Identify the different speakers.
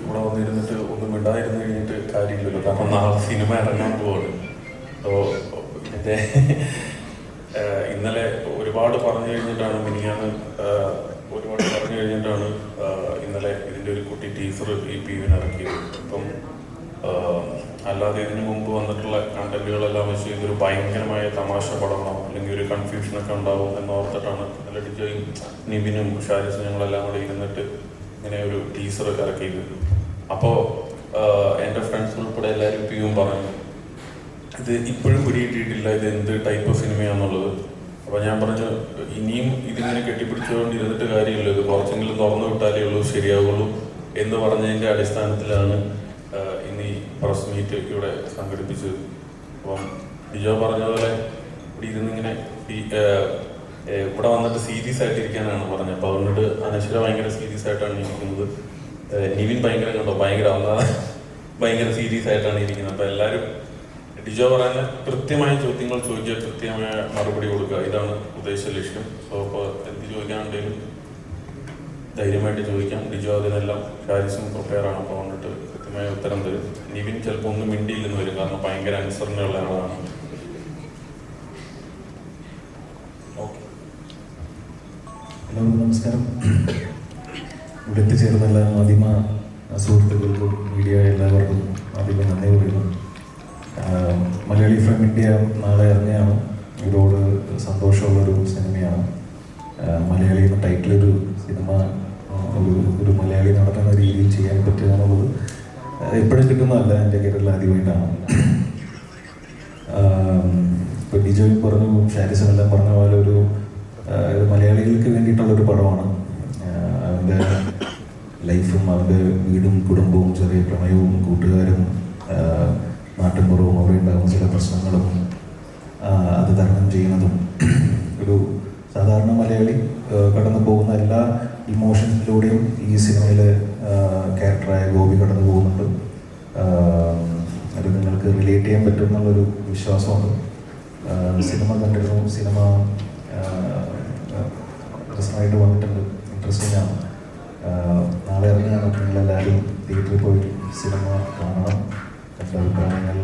Speaker 1: ഇവിടെ വന്നിരുന്നിട്ട് ഒന്നും മിണ്ടായിരുന്നു കഴിഞ്ഞിട്ട് കാര്യമില്ലല്ലോ കാരണം നാളെ സിനിമ ഇറങ്ങാൻ പോവാണ് അപ്പോൾ ഇന്നലെ ഒരുപാട് പറഞ്ഞു കഴിഞ്ഞിട്ടാണ് മിനിയാന്ന് ഒരുപാട് പറഞ്ഞു കഴിഞ്ഞിട്ടാണ് ഇന്നലെ ഇതിന്റെ ഒരു കുട്ടി ടീച്ചർ ഈ പി വിന് ഇറക്കിയത് അപ്പം അല്ലാതെ ഇതിനു മുമ്പ് വന്നിട്ടുള്ള കണ്ടന്റുകളെല്ലാം വെച്ച് ഇതൊരു ഭയങ്കരമായ തമാശ പടമാണോ അല്ലെങ്കിൽ ഒരു കൺഫ്യൂഷനൊക്കെ ഉണ്ടാവും എന്ന് ഓർത്തിട്ടാണ് ഇന്നലെ ഡിജോയും നിബിനും ഷാരിസും ഞങ്ങളെല്ലാം കൂടെ ഇരുന്നിട്ട് ഇങ്ങനെ ഒരു ടീസർ ഇറക്കിയത് അപ്പോൾ എന്റെ ഫ്രണ്ട്സ് ഉൾപ്പെടെ എല്ലാവരും പിയും പറഞ്ഞു ഇത് ഇപ്പോഴും പിടികിട്ടിയിട്ടില്ല ഇത് എന്ത് ടൈപ്പ് ഓഫ് സിനിമയാണെന്നുള്ളത് അപ്പോൾ ഞാൻ പറഞ്ഞു ഇനിയും ഇതിങ്ങനെ കെട്ടിപ്പിടിച്ചുകൊണ്ടിരുന്നിട്ട് കാര്യമില്ല ഇത് കുറച്ചെങ്കിലും തുറന്നു വിട്ടാലേ ഉള്ളൂ ശരിയാവുള്ളൂ എന്ന് പറഞ്ഞതിന്റെ അടിസ്ഥാനത്തിലാണ് ഇന്ന് ഈ പ്രസ് മീറ്റ് ഇവിടെ സംഘടിപ്പിച്ചത്. അപ്പം ബിജോ പറഞ്ഞ പോലെ ഇവിടെ ഇരുന്നിങ്ങനെ ഇവിടെ വന്നിട്ട് സീരിയസ് ആയിട്ടിരിക്കാനാണ് പറഞ്ഞത്. അപ്പോൾ അതുകൊണ്ട് അനശ്വര ഭയങ്കര സീരിയസ് ആയിട്ടാണ് ഇരിക്കുന്നത്. നിവിൻ ഭയങ്കര കണ്ടോ? ഭയങ്കര ഭയങ്കര സീരിയസ് ആയിട്ടാണ് ഇരിക്കുന്നത്. അപ്പോൾ എല്ലാവരും ഡിജോ പറയുന്ന കൃത്യമായ ചോദ്യങ്ങൾ ചോദിക്കുക കൃത്യമായ മറുപടി കൊടുക്കുക. ഇതാണ് ഉദ്ദേശ ലക്ഷ്യം. സോ അപ്പോൾ എന്ത് ചോദിക്കാനുണ്ടെങ്കിലും ധൈര്യമായിട്ട് ചോദിക്കാം. ഡിജോ അതിനെല്ലാം ഷാരിസും പ്രിപ്പയർ ആണ്. അപ്പോൾ വന്നിട്ട് കൃത്യമായ ഉത്തരം തരും. നിവിൻ ചിലപ്പോൾ ഒന്നും മിണ്ടിയില്ലെന്ന് വരും. കാരണം ഭയങ്കര അനുസരണയുള്ള ആളാണ്.
Speaker 2: എല്ലാവർക്കും നമസ്കാരം. ഇവിടെ എത്തിച്ചേർന്ന എല്ലാ മാധ്യമ സുഹൃത്തുക്കൾക്കും മീഡിയ എല്ലാവർക്കും ആദ്യമേ നന്ദി പറയുന്നു. മലയാളി ഫ്രം ഇന്ത്യ നാളെ ഇറങ്ങിയാണ് ഇതോട് സന്തോഷമുള്ളൊരു സിനിമയാണ്. മലയാളി എന്ന ടൈറ്റിലൊരു സിനിമ ഒരു മലയാളി നടത്തുന്ന രീതിയിൽ ചെയ്യാൻ പറ്റുക എന്നുള്ളത് എപ്പോഴും കിട്ടുന്നതല്ല എന്റെ കേരളത്തിൽ ആദ്യമായിട്ടാണ്. ഇപ്പോൾ ഡിജോയും പറഞ്ഞു ഷാരിസും എല്ലാം പറഞ്ഞ പോലെ ഒരു ഇത് മലയാളികൾക്ക് വേണ്ടിയിട്ടുള്ളൊരു പടമാണ്. അവന്റെ ലൈഫും അവന്റെ വീടും കുടുംബവും ചെറിയ പ്രണയവും കൂട്ടുകാരും നാട്ടിൻപുറവും അവിടെ ഉണ്ടാകുന്ന ചില പ്രശ്നങ്ങളും അത് തരണം ചെയ്യുന്നതും ഒരു സാധാരണ മലയാളി കടന്നു പോകുന്ന എല്ലാ ഇമോഷൻസിലൂടെയും ഈ സിനിമയിലെ ക്യാരക്ടറായ ഗോപി കടന്നു പോകുന്നുണ്ട്. അത് നിങ്ങൾക്ക് റിലേറ്റ് ചെയ്യാൻ പറ്റും എന്നുള്ളൊരു വിശ്വാസമുണ്ട്. സിനിമ കണ്ടിരുന്നു സിനിമ ആയിട്ട് വന്നിട്ടുണ്ട്. ഇൻട്രസ്റ്റിംഗ് ആണ് നാളെ ഇറങ്ങുകയാണ്. എല്ലാവരും തിയേറ്ററിൽ പോയി സിനിമ കാണണം. എന്റെ അഭിപ്രായങ്ങൾ